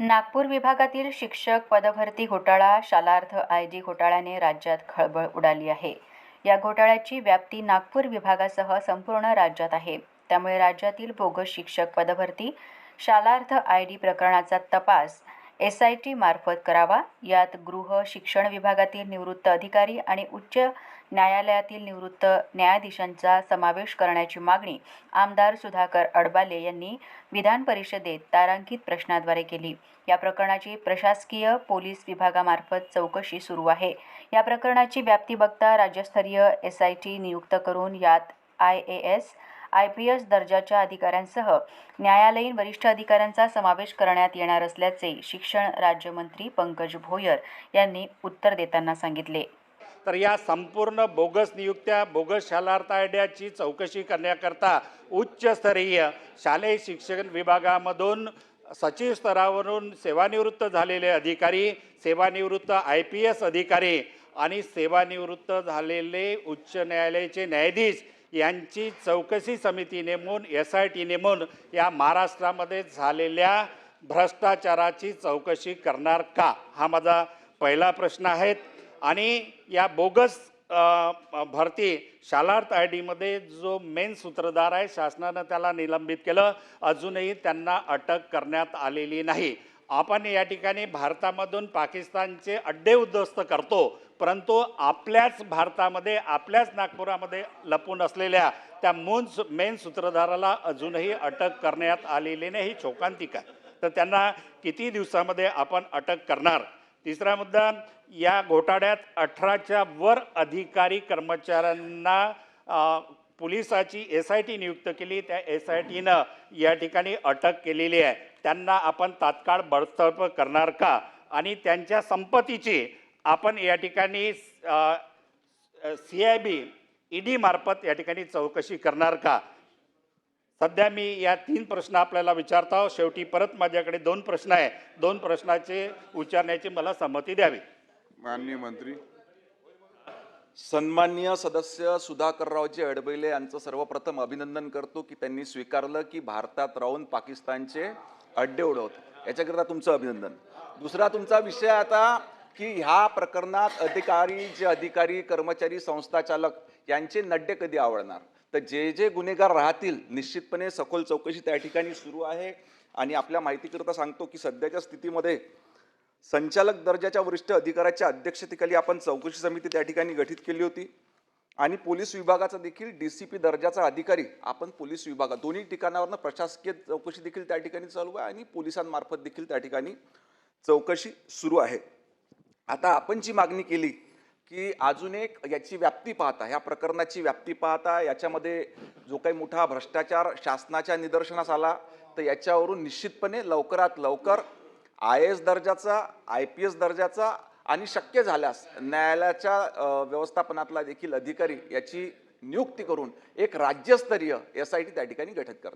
नागपूर विभागातील शिक्षक पदभरती घोटाळा शालार्थ आय डी घोटाळ्याने राज्यात खळबळ उडाली आहे. या घोटाळ्याची व्याप्ती नागपूर विभागासह संपूर्ण राज्यात आहे. त्यामुळे राज्यातील बोगस शिक्षक पदभरती शालार्थ आय डी प्रकरणाचा तपास एस आय टी मार्फत करावा. यात गृह शिक्षण विभागातील निवृत्त अधिकारी आणि उच्च न्यायालयातील निवृत्त न्यायाधीशांचा समावेश करण्याची मागणी आमदार सुधाकर अडबाले यांनी विधान परिषदेत तारांकित प्रश्नाद्वारे केली. या प्रकरणाची प्रशासकीय पोलीस विभागामार्फत चौकशी सुरू आहे. या प्रकरणाची व्याप्ती बघता राज्यस्तरीय एस आय टी नियुक्त करून यात I A S I P S दर्जाच्या अधिकाऱ्यांसह न्यायालयीन वरिष्ठ अधिकाऱ्यांचा समावेश करण्यात येणार असल्याचे शिक्षण राज्यमंत्री पंकज भोयर यांनी उत्तर देताना सांगितले. तर या संपूर्ण बोगस नियुक्त्या बोगस शालार्थ आयड्याची चौकशी करण्याकरता उच्चस्तरीय शालेय शिक्षण विभागामधून सचिव स्तरावरून सेवानिवृत्त झालेले अधिकारी सेवानिवृत्त आय पी एस अधिकारी आणि सेवानिवृत्त झालेले उच्च न्यायालयाचे न्यायाधीश यांची चौकशी समिती नेमून एस आय टी नेमून या महाराष्ट्रामध्ये झालेल्या भ्रष्टाचाराची चौकशी करणार का? हा माझा पहिला प्रश्न आहे. आणि या बोगस भरती शालार्थ आय डीमध्ये जो मेन सूत्रधार आहे शासनानं त्याला निलंबित केलं. अजूनही त्यांना अटक करण्यात आलेली नाही. आपण या ठिकाणी भारतामधून पाकिस्तानचे अड्डे उद्ध्वस्त करतो परंतु आपल्याच भारतामध्ये आपल्याच नागपुरामध्ये लपून असलेल्या त्या मून मेन सूत्रधाराला अजूनही अटक करण्यात आलेली नाही ही शोकांतिक आहे. तर त्यांना किती दिवसामध्ये आपण अटक करणार? तिसरा मुद्दा या घोटाळ्यात अठराच्या वर अधिकारी कर्मचाऱ्यांना पोलिसाची एस आय टी नियुक्त केली. त्या एस आय टीनं या ठिकाणी अटक केलेली आहे. त्यांना आपण तात्काळ बडतर्फ करणार का? आणि त्यांच्या संपत्तीची आपण या ठिकाणी सी आय बी ईडी मार्फत या ठिकाणी चौकशी करणार का? सध्या मी या तीन प्रश्न आपल्याला विचारतो आहोत. शेवटी परत माझ्याकडे दोन प्रश्न आहे दोन प्रश्नाचे विचारण्याची मला संमती द्यावी. माननीय मंत्री. सन्माननीय सदस्य सुधाकररावजी अडबैले यांचं सर्वप्रथम अभिनंदन करतो की त्यांनी स्वीकारलं की भारतात राहून पाकिस्तानचे अड्डे उडवत याच्याकरिता तुमचं अभिनंदन. दुसरा तुमचा विषय आता की ह्या प्रकरणात अधिकारी जे अधिकारी कर्मचारी संस्था चालक यांचे नड्डे कधी आवडणार? तर जे जे गुन्हेगार राहतील निश्चितपणे सखोल चौकशी त्या ठिकाणी सुरू आहे. आणि आपल्या माहितीकरिता सांगतो की सध्याच्या स्थितीमध्ये संचालक दर्जाच्या वरिष्ठ अधिकाऱ्याच्या अध्यक्षतेखाली आपण चौकशी समिती त्या ठिकाणी गठीत केली होती. आणि पोलीस विभागाचा देखील डी सी पी दर्जाचा अधिकारी आपण पोलीस विभागात दोन्ही ठिकाणावरनं प्रशासकीय चौकशी देखील त्या ठिकाणी चालू आहे आणि पोलिसांमार्फत देखील त्या ठिकाणी चौकशी सुरू आहे. आता आपण जी मागणी केली की अजून एक याची व्याप्ती पाहता ह्या प्रकरणाची व्याप्ती पाहता याच्यामध्ये जो काही मोठा भ्रष्टाचार शासनाच्या निदर्शनास आला तर याच्यावरून निश्चितपणे लवकरात लवकर आय एस दर्जाचा आय पी एस दर्जाचा आणि शक्य झाल्यास न्यायालयाच्या व्यवस्थापनातला देखील अधिकारी याची नियुक्ती करून एक राज्यस्तरीय एस आय टी त्या ठिकाणी गठीत करणार.